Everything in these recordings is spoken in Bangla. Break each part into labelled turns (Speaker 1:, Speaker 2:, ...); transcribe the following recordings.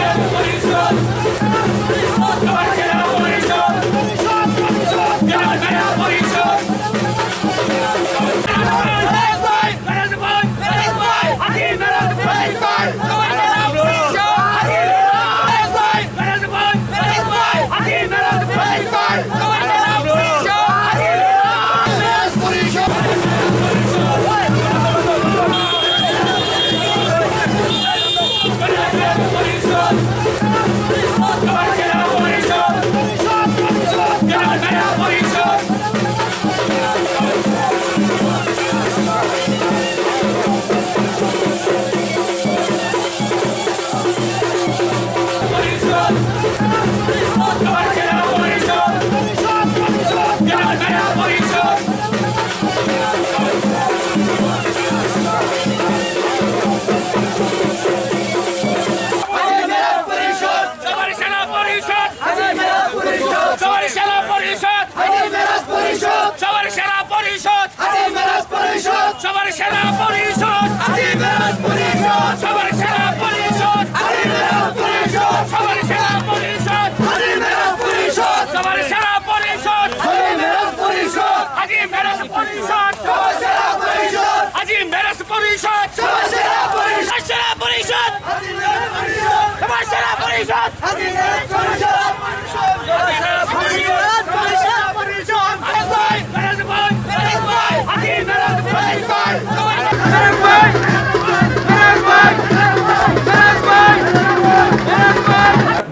Speaker 1: Let's!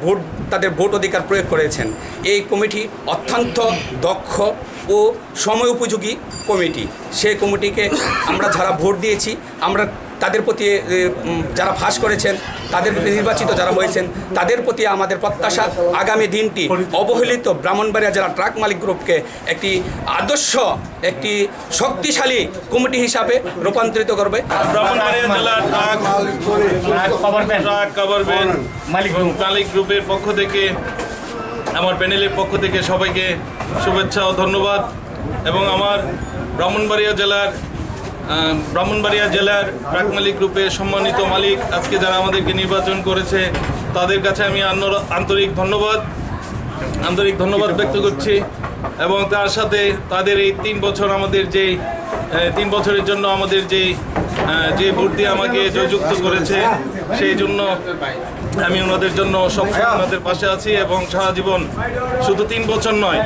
Speaker 2: ভোট, তাদের ভোট অধিকার প্রয়োগ করেছেন। এই কমিটি অত্যন্ত দক্ষ ও সময় উপযোগী কমিটি। সেই কমিটিকে আমরা যারা ভোট দিয়েছি, আমরা তাদের প্রতি যারা ফাঁস করেছেন তাদের নির্বাচিত যারা হয়েছেন তাদের প্রতি আমাদের প্রত্যাশা আগামী দিনটি অবহেলিত ব্রাহ্মণবাড়িয়া জেলা ট্রাক মালিক গ্রুপকে একটি আদর্শ একটি শক্তিশালী কমিটি হিসাবে রূপান্তরিত করবে।
Speaker 3: ব্রাহ্মণবাড়িয়া জেলার ট্রাক ট্রাক কভার মালিক গ্রুপের পক্ষ থেকে আমার প্যানেলের পক্ষ থেকে সবাইকে শুভেচ্ছা ও ধন্যবাদ। এবং আমার ব্রাহ্মণবাড়িয়া জেলার ব্রাহ্মণবাড়িয়া জেলার প্রাক মালিক রূপে সম্মানিত মালিক আজকে যারা আমাদেরকে নির্বাচন করেছে, তাদের কাছে আমি আন্তরিক ধন্যবাদ। আন্তরিক ধন্যবাদ ব্যক্ত করছি এবং তার সাথে তাদের এই তিন বছর আমাদের যে তিন বছরের জন্য আমাদের যে যে ভোট দিয়ে আমাকে জয়যুক্ত করেছে সেই জন্য আমি ওনাদের জন্য সবসময় ওনাদের পাশে আছি এবং সারা জীবন শুধু তিন বছর নয়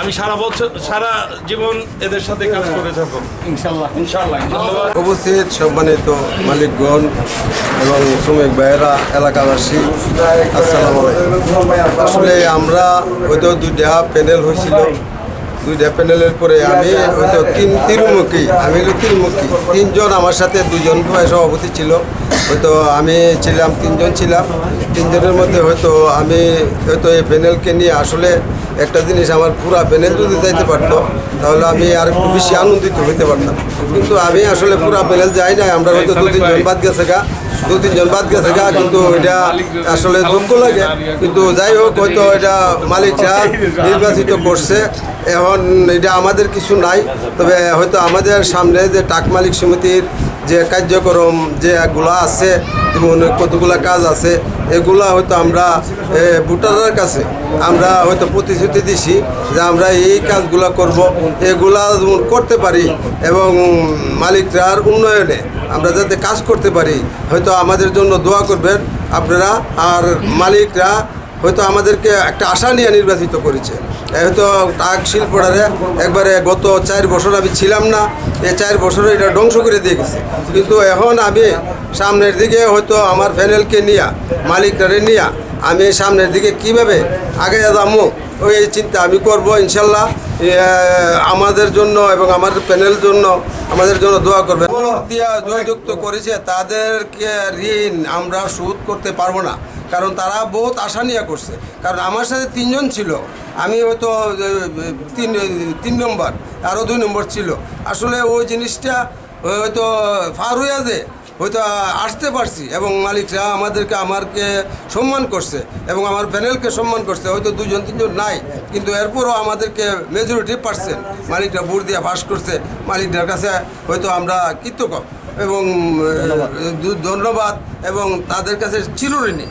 Speaker 3: আমি সারা বছর সারা জীবন এদের সাথে কাজ করে ইনশাল্লাহ।
Speaker 4: উপস্থিত সম্মানিত মালিকগণ এবং শ্রমিক ভাইয়েরা এলাকাবাসী আসসালামু আলাইকুম। আসলে আমরা হয়তো দুইটা প্যানেল হয়েছিল। দুইটা প্যানেলের পরে আমি হয়তো তিন তিরুমুখী আমি হলো তিনমুখী তিনজন আমার সাথে দুজন সভাপতি ছিল। হয়তো আমি ছিলাম তিনজন ছিলাম। তিনজনের মধ্যে হয়তো আমি হয়তো এই প্যানেলকে নিয়ে আসলে একটা জিনিস আমার পুরা প্যানেল যদি যাইতে পারতো তাহলে আমি আর একটু বেশি আনন্দিত হইতে পারতাম। কিন্তু আমি আসলে পুরা প্যানেল যাই না আমরা হয়তো দু তিনজন বাদ গেছে গা দু তিনজন বাদ গেছে গা কিন্তু এটা আসলে দুঃখ লাগে। কিন্তু যাই হোক হয়তো এটা মালিকরা নির্বাচিত করছে। এখন এটা আমাদের কিছু নাই তবে হয়তো আমাদের সামনে যে টাক মালিক সমিতির যে কার্যক্রম যে এগুলা আছে কতগুলো কাজ আছে, এগুলা হয়তো আমরা ভোটারের কাছে আমরা হয়তো প্রতিশ্রুতি দিছি যে আমরা এই কাজগুলা করব, এগুলা করতে পারি এবং মালিকরার উন্নয়নে আমরা যাতে কাজ করতে পারি, হয়তো আমাদের জন্য দোয়া করবেন আপনারা আর মালিকরা হয়তো আমাদেরকে একটা আশা নিয়ে নির্বাচিত করেছে। হয়তো টাক শিল্পটারে একবারে গত চার বছর আমি ছিলাম না এই চার বছরে এটা ধ্বংস করে দিয়ে গেছে। কিন্তু এখন আমি সামনের দিকে হয়তো আমার প্যানেলকে নিয়ে মালিকটারে নিয়ে, আমি সামনের দিকে কীভাবে আগে যাব? ওই চিন্তা আমি করব ইনশাল্লাহ আমাদের জন্য এবং আমাদের প্যানেল জন্য আমাদের জন্য দোয়া করবে জয়যুক্ত করেছে তাদেরকে ঋণ আমরা শোধ করতে পারব না কারণ তারা বহুত আশা নিয়ে করছে। কারণ আমার সাথে তিনজন ছিল আমি হয়তো তিন তিন নম্বর আরও দুই নম্বর ছিল। আসলে ওই জিনিসটা হয়তো ফার হয়ে যে হয়তো আসতে পারছি এবং মালিকরা আমাদেরকে আমারকে সম্মান করছে এবং আমার প্যানেলকে সম্মান করছে। হয়তো দুজন তিনজন নাই কিন্তু এরপরও আমাদেরকে মেজরিটি পার্সেন্ট মালিকরা ভোট দিয়ে পাস করছে। মালিকদের কাছে হয়তো আমরা কৃতজ্ঞ এবং ধন্যবাদ এবং তাদের কাছে চিরঋণী।